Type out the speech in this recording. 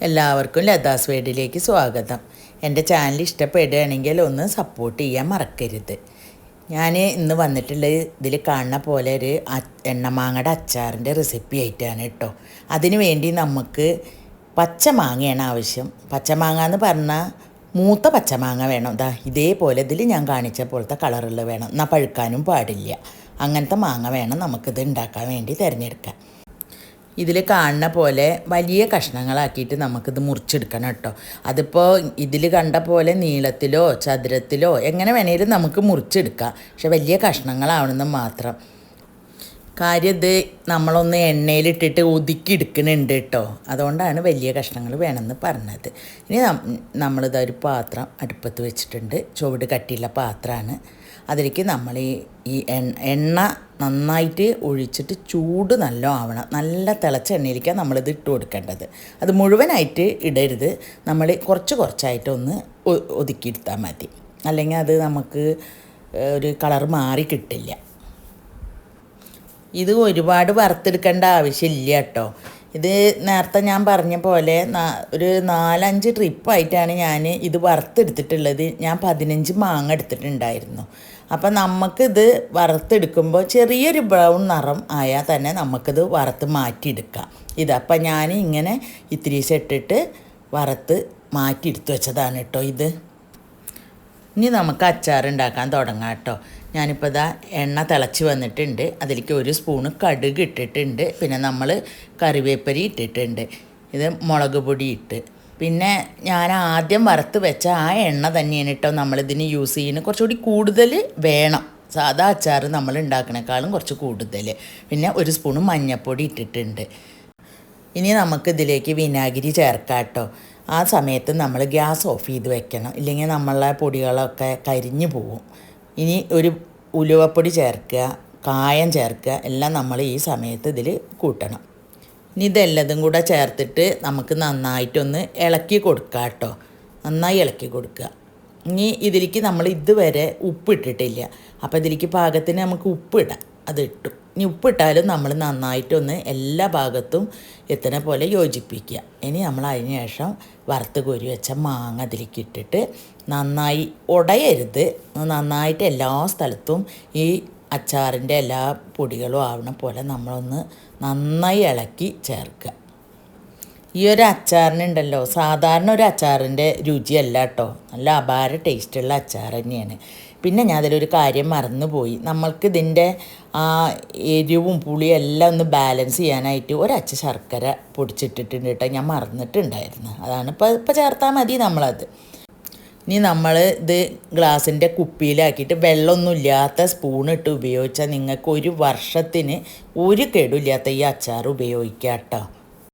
എല്ലാവർക്കും ലതാസ് വേഡിലേക്ക് സ്വാഗതം. എന്റെ ചാനൽ ഇഷ്ടപ്പെടുകയാണെങ്കിൽ ഒന്ന് സപ്പോർട്ട് ചെയ്യാൻ മറക്കരുത്. ഞാൻ ഇന്ന് വന്നിട്ടുള്ള ഇതിൽ കാണുന്ന പോലെ ഒരു എണ്ണമാങ്ങയുടെ അച്ചാറിന്റെ റെസിപ്പി ആയിട്ടാണ് കേട്ടോ. അതിനു വേണ്ടി നമുക്ക് പച്ചമാങ്ങയാണ് ആവശ്യം. പച്ചമാങ്ങ എന്ന് പറഞ്ഞാൽ മൂത്ത പച്ചമാങ്ങ വേണം. ദാ ഇതേപോലെ ഇതിൽ ഞാൻ കാണിച്ച പോലത്തെ കളറുള്ള വേണം. എന്നാൽ പഴുക്കാനും പാടില്ല. അങ്ങനത്തെ മാങ്ങ വേണം നമുക്കിത് ഉണ്ടാക്കാൻ വേണ്ടി തിരഞ്ഞെടുക്കാൻ. ഇതിൽ കാണുന്ന പോലെ വലിയ കഷ്ണങ്ങളാക്കിയിട്ട് നമുക്കിത് മുറിച്ചെടുക്കണം കേട്ടോ. അതിപ്പോൾ ഇതിൽ കണ്ട പോലെ നീളത്തിലോ ചതുരത്തിലോ എങ്ങനെ വേണേലും നമുക്ക് മുറിച്ചെടുക്കാം. പക്ഷെ വലിയ കഷ്ണങ്ങളാവണമെന്ന് മാത്രം. കാര്യം ഇത് നമ്മളൊന്ന് എണ്ണയിലിട്ടിട്ട് ഒതുക്കി എടുക്കുന്നുണ്ട് കേട്ടോ. അതുകൊണ്ടാണ് വലിയ കഷ്ണങ്ങൾ വേണമെന്ന് പറഞ്ഞത്. ഇനി നമ്മളിതാ ഒരു പാത്രം അടുപ്പത്ത് വെച്ചിട്ടുണ്ട്. ചുവട് കട്ടിയുള്ള പാത്രമാണ്. അതിലേക്ക് നമ്മൾ ഈ ഈ എണ്ണ നന്നായിട്ട് ഒഴിച്ചിട്ട് ചൂട് നല്ല ആവണം. നല്ല തിളച്ച എണ്ണയിലേക്കാണ് നമ്മളിത് ഇട്ട് കൊടുക്കേണ്ടത്. അത് മുഴുവനായിട്ട് ഇടരുത്. നമ്മൾ കുറച്ച് കുറച്ചായിട്ടൊന്ന് ഒതുക്കിയെടുത്താൽ മതി. അല്ലെങ്കിൽ അത് നമുക്ക് ഒരു കളർ മാറി കിട്ടില്ല. ഇത് ഒരുപാട് വറുത്തെടുക്കേണ്ട ആവശ്യമില്ല കേട്ടോ. ഇത് നേരത്തെ ഞാൻ പറഞ്ഞ പോലെ ഒരു നാലഞ്ച് ട്രിപ്പായിട്ടാണ് ഞാൻ ഇത് വറുത്തെടുത്തിട്ടുള്ളത്. ഞാൻ പതിനഞ്ച് മാങ്ങ എടുത്തിട്ടുണ്ടായിരുന്നു. അപ്പം നമുക്കിത് വറുത്തെടുക്കുമ്പോൾ ചെറിയൊരു ബ്രൗൺ നിറം ആയാൽ തന്നെ നമുക്കിത് വറുത്ത് മാറ്റിയെടുക്കാം. ഇതപ്പം ഞാൻ ഇങ്ങനെ ഇത്തിരി ഇട്ടിട്ട് വറുത്ത് മാറ്റിയെടുത്ത് വെച്ചതാണ് കേട്ടോ ഇത്. ഇനി നമുക്ക് അച്ചാർ ഉണ്ടാക്കാൻ തുടങ്ങാം കേട്ടോ. ഞാനിപ്പോൾ ഇതാ എണ്ണ തിളച്ച് വന്നിട്ടുണ്ട്. അതിലേക്ക് ഒരു സ്പൂണ് കടുക് ഇട്ടിട്ടുണ്ട്. പിന്നെ നമ്മൾ കറിവേപ്പരി ഇട്ടിട്ടുണ്ട്. ഇത് മുളക് പൊടി ഇട്ട്. പിന്നെ ഞാൻ ആദ്യം വറുത്ത് വെച്ച ആ എണ്ണ തന്നെയാണ് കേട്ടോ നമ്മളിതിന് യൂസ് ചെയ്യുന്നത്. കുറച്ചുകൂടി കൂടുതൽ വേണം. സാധാ അച്ചാർ നമ്മൾ ഉണ്ടാക്കണേക്കാളും കുറച്ച് കൂടുതൽ. പിന്നെ ഒരു സ്പൂണ് മഞ്ഞൾപ്പൊടി ഇട്ടിട്ടുണ്ട്. ഇനി നമുക്ക് ഇതിലേക്ക് വിനാഗിരി ചേർക്കാം കേട്ടോ. ആ സമയത്ത് നമ്മൾ ഗ്യാസ് ഓഫ് ചെയ്ത് വെക്കണം. ഇല്ലെങ്കിൽ നമ്മളെ പൊടികളൊക്കെ കരിഞ്ഞു പോവും ഇനി ഒരു ഉലുവപ്പൊടി ചേർക്കുക കായം ചേർക്കുക എല്ലാം നമ്മൾ ഈ സമയത്ത് ഇതിൽ കൂട്ടണം. ഇനി ഇതെല്ലതും കൂടെ ചേർത്തിട്ട് നമുക്ക് നന്നായിട്ടൊന്ന് ഇളക്കി കൊടുക്കുക കേട്ടോ. നന്നായി ഇളക്കി കൊടുക്കുക. ഇനി ഇതിലേക്ക് നമ്മൾ ഇതുവരെ ഉപ്പിട്ടിട്ടില്ല അപ്പോൾ ഇതിലേക്ക് പാകത്തിന് നമുക്ക് ഉപ്പിടാം അത് ഇട്ടു. ഇനി ഉപ്പിട്ടാലും നമ്മൾ നന്നായിട്ടൊന്ന് എല്ലാ ഭാഗത്തും എത്തണ പോലെ യോജിപ്പിക്കുക. ഇനി നമ്മൾ അതിന് ശേഷം വറുത്ത് കോരി വെച്ച മാങ്ങ അതിലേക്ക് ഇട്ടിട്ട് നന്നായി ഉടയരുത് നന്നായിട്ട് എല്ലാ സ്ഥലത്തും ഈ അച്ചാറിന്റെ എല്ലാ പൊടികളും ആവണ പോലെ നമ്മളൊന്ന് നന്നായി ഇളക്കി ചേർക്കുക. ഈ ഒരു അച്ചാറിനുണ്ടല്ലോ. സാധാരണ ഒരു അച്ചാറിന്റെ രുചിയല്ല കേട്ടോ. നല്ല അപാര ടേസ്റ്റുള്ള അച്ചാർ തന്നെയാണ്. പിന്നെ ഞാൻ അതിലൊരു കാര്യം മറന്നുപോയി. നമ്മൾക്ക് ഇതിന്റെ ആ എരിവും പുളിയും എല്ലാം ഒന്ന് ബാലൻസ് ചെയ്യാനായിട്ട് ഒരച്ച ശർക്കര പൊടിച്ചിട്ടിട്ടുണ്ട് കേട്ടോ. ഞാൻ മറന്നിട്ടുണ്ടായിരുന്നു. അതാണ് ഇപ്പോൾ ഇപ്പോൾ ചേർത്താൽ മതി നമ്മളത്. ഇനി നമ്മൾ ഇത് ഗ്ലാസിന്റെ കുപ്പിയിലാക്കിയിട്ട് വെള്ളമൊന്നുമില്ലാത്ത സ്പൂൺ ഇട്ട് ഉപയോഗിച്ചാൽ നിങ്ങൾക്ക് ഒരു വർഷത്തിന് ഒരു കേടുമില്ലാത്ത ഈ അച്ചാർ ഉപയോഗിക്കാം കേട്ടോ.